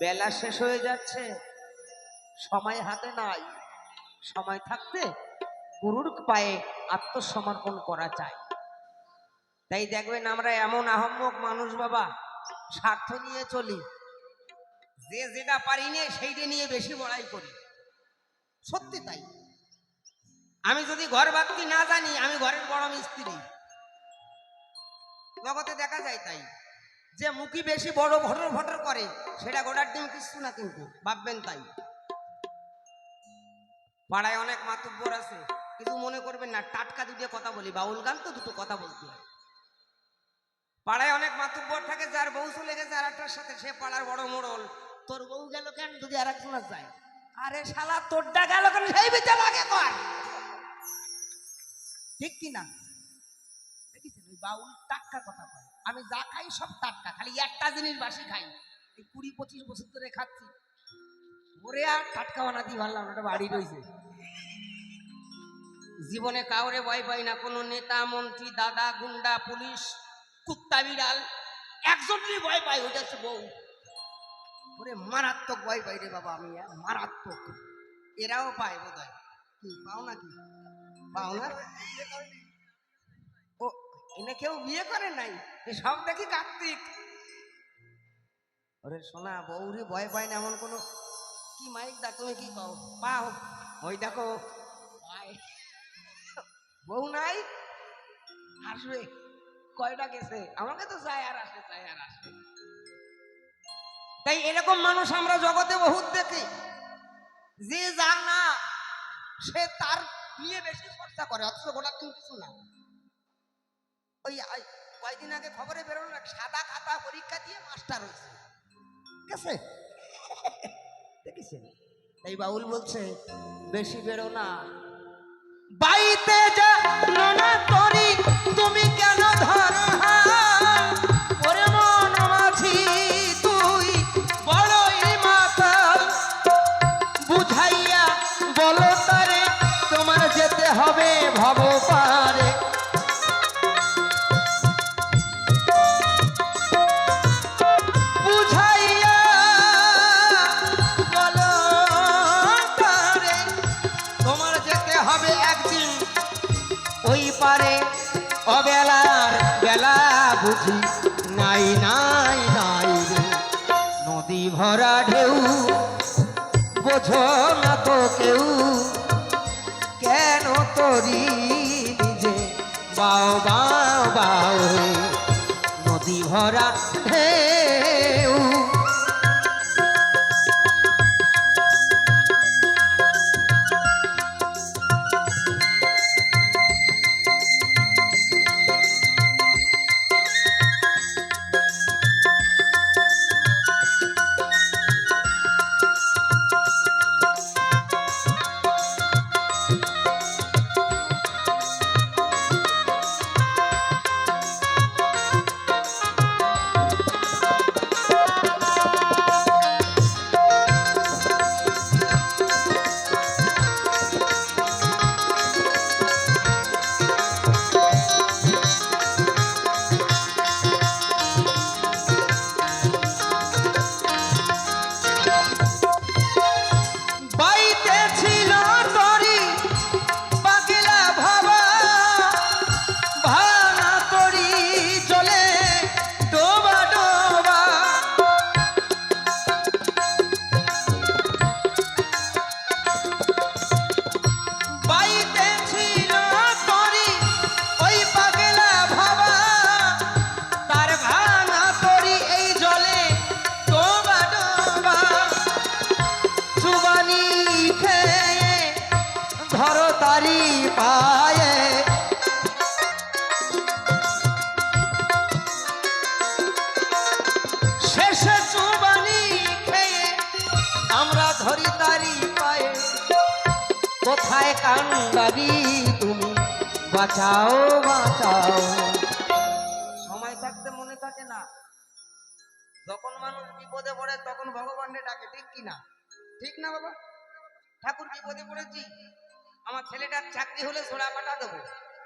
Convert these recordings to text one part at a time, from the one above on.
বেলা শেষ হয়ে যাচ্ছে, সময় হাতে নাই। সময় থাকতে গুরুর পায়ে আত্মসমর্পণ করা চাই। তাই দেখবেন আমরা এমন আহম্মক মানুষ বাবা, স্বার্থ নিয়ে চলি। যে যেটা পারি না সেইটা নিয়ে বেশি বড়াই করি। সত্যি তাই। আমি যদি ঘর বাগতি না জানি, আমি ঘরের বড় মিস্ত্রি। জগতে দেখা যায় তাই। যে মুখি বেশি বড় ভটর ভটর করে, সেটা গোটার ডিম কিছু না কিন্তু, ভাববেন তাই। পাড়ায় অনেক মাতুব্বর আছে কিছু মনে করবেন না, টাটকা দুটো কথা বলি, বাউল গান তো দুটো কথা বলতে হয়। পাড়ায় অনেক মাতুব্বর থাকে, যার বউ চলে গেছে আর একটার সাথে, সে পাড়ার বড় মোড়ল। তোর বউ গেল কেন যদি আর একজনের যায়? আরে শালা, তোরটা গেল কেন? সেই বিচার আগে কর। ঠিক কি না দেখেছেন, ওই বাউল টাটকা কথা কয় আমি যা খাই সব টাটকা খালি একটা জিনিস বাসি খাই। এই কুড়ি পঁচিশ বছর ধরে খাচ্ছি। ওরে আর টাটকা বানাতে পারলাম না, ওটা বাড়ি রয়েছে জীবনে কাউরে ভয় পাই না কোনো নেতা মন্ত্রী দাদা গুন্ডা পুলিশ কুত্তা বিড়াল একজনেরই ভয় পাই ওটা হচ্ছে বউ। ওরে মারাত্মক ভয় পাই রে বাবা আমি আর মারাত্মক। এরাও পায় বোধ হয় কি পাও না কি? পাও না? ও এনে কেউ বিয়ে করে নাই? সব দেখি কার্তিক? ওরে সোনা বৌরি ভয় পায় না এমন কোনো কি মাইক দা তুমি কি কও? পাও। ওই দেখো। বউ নাই? আসবে। কয়টা গেছে? আমাকে তো যায় আর আসে যায় আর আসে। তাই এরকম মানুষ আমরা জগতে বহুত দেখি। যে যা না সে তার নিয়ে বেশি চর্চা করে অথচ গোটা কিন্তু কিছু না। ওই কয়দিন আগে খবরে বেরোলো সাদা খাতা পরীক্ষা দিয়ে মাস্টার হয়েছে। ঠিক আছে দেখেছেন? এই বাউল বলছে বেশি বেরো না। বাইতে যা না তরি তুমি কেন বুঝি, নাই নাই নাই নদী ভরা ঢেউ, বোঝো না তো কেউ, কেন তরি নিজে? বাও বাও বাও নদী ভরা ঢেউ বাঁচাও বাঁচাও। সময় থাকতে মনে থাকে না। যখন মানুষ বিপদে পড়ে, তখন ভগবানকে ডাকে, ঠিক কি না? ঠিক না বাবা? ঠাকুর বিপদে পড়েছি। আমার ছেলেটার চাকরি হলে সোনা পাটা দেবো।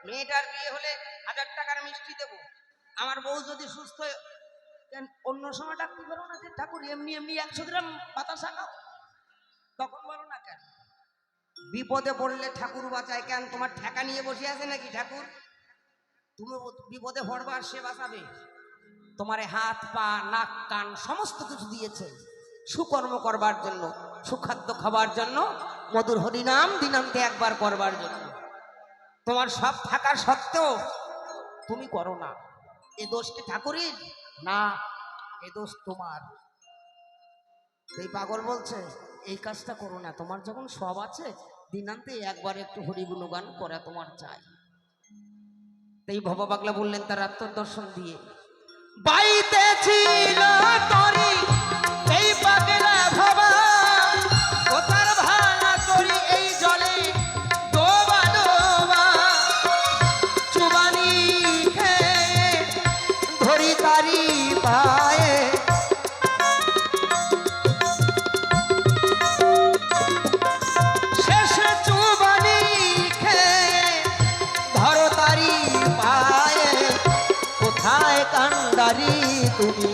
মেয়েটার বিয়ে হলে হাজার টাকার মিষ্টি দেবো। আমার বউ যদি সুস্থ অন্য সময় ডাকতে পারো না যে, ঠাকুর, এমনি এমনি একশো গ্রাম পাতা খাও তখন বলো না কেন? বিপদে পড়লে ঠাকুর বাঁচায়। কেন, তোমার ঠেকা নিয়ে বসে আছে নাকি ঠাকুর? তুমি বিপদে পড়বার সে বাঁচাবে। তোমার হাত, পা, নাক, কান সমস্ত কিছু দিয়েছে। সুকর্ম করবার জন্য, সুখাদ্য খাবার জন্য, মধুর হরিনাম দিনান্তে একবার করবার জন্য। তোমার সব থাকা সত্ত্বেও তুমি করো না। এ দোষ কি ঠাকুরের? না, এ দোষ তোমার। এই পাগল বলছে, এই কাজটা করো না, তোমার যখন সব আছে, দিনান্তে একবার একটু হরি গুণগান করা তোমার চাই। এই ভবা পাগলা বললেন তার আত্মদর্শন দিয়ে বাইতে ছিল তরি, এই পাগলা ভবা ও তুমি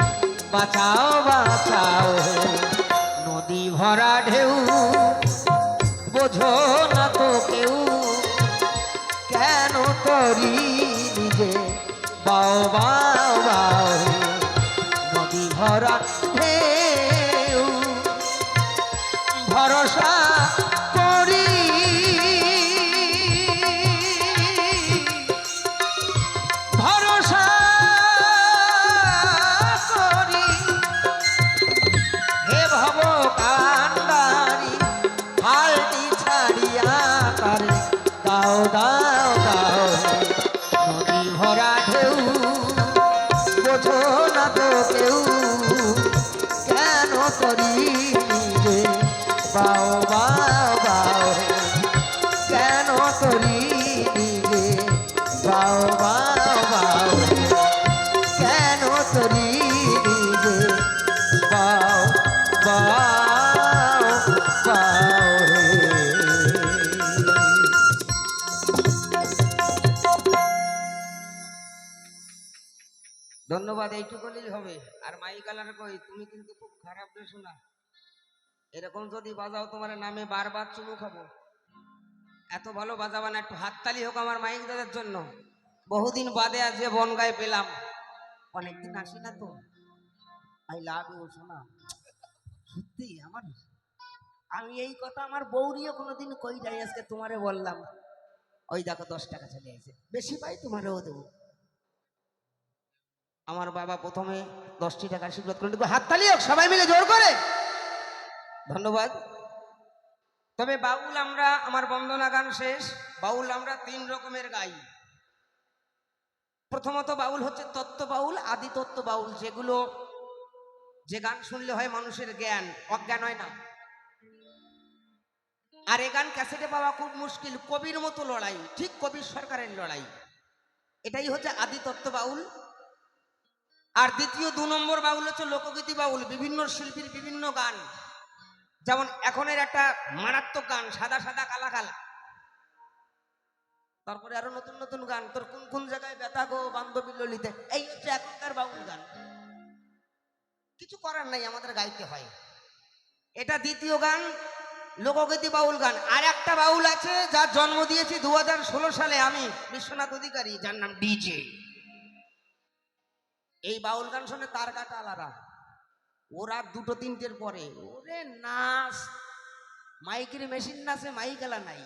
বাঁচাও বাঁচাও। নদী ভরা ঢেউ বোঝো না তো কেউ কেন তরি নিজে? বাও ধন্যবাদ এইটুকুলেই হবে। আর মাই কালার কই, তুমি কিন্তু খুব খারাপ রে শোনা এরকম যদি বাজাও, তোমার নামে বারবার চুমু খাব। এত ভালো বাজাবা না, একটু হাততালি হোক আমার মাইক দাদার জন্য। বহুদিন বাদে আজ যে বনগায় পেলাম। অনেকদিন আসি না তো। আই লাভ ইউ শোনা সত্যি, আমার আমি এই কথা আমার বৌরিও কোনোদিন কই যাই আজকে তোমারে বললাম। ওই দেখো, দশ টাকা চলে আসে বেশি পাই তোমারও দেবো। আমার বাবা প্রথমে দশটি টাকা আশীর্বাদ করলেন একটু হাততালি হোক, সবাই মিলে জোর করে। ধন্যবাদ। তবে বাউল আমরা, আমার বন্দনা গান শেষ। বাউল আমরা তিন রকমের গাই। প্রথমত বাউল হচ্ছে তত্ত্ব বাউল আদি তত্ত্ব বাউল, যেগুলো যে গান শুনলে হয় মানুষের জ্ঞান, অজ্ঞান হয় না। আর এ গান ক্যাসেটে পাওয়া খুব মুশকিল, কবির মতো লড়াই, ঠিক কবির সরকারের লড়াই। এটাই হচ্ছে আদি তত্ত্ব বাউল। আর দ্বিতীয় দু নম্বর বাউল হচ্ছে লোকগীতি বাউল, বিভিন্ন শিল্পীর বিভিন্ন গান। যেমন এখনের একটা মারাত্মক গান, সাদা সাদা কালা কালা। তারপরে আরও নতুন নতুন গান, তোর কোন কোন জায়গায় ব্যথা গো বান্ধবী ললিতে? এই হচ্ছে এখনকার বাউল গান। কিছু করার নাই, আমাদের গাইতে হয়। এটা দ্বিতীয় গান, লোকগীতি বাউল গান। আর একটা বাউল আছে, যার জন্ম দিয়েছি দু হাজার ষোলো সালে আমি, বিশ্বনাথ অধিকারী, যার নাম ডিজে এই বাউল গান শুনে তার কাটা আলাদা। ওরা দুটো তিনটের পরে, ওরে নাচ মাইকের মেশিন নাচে মাইক এলা নাই।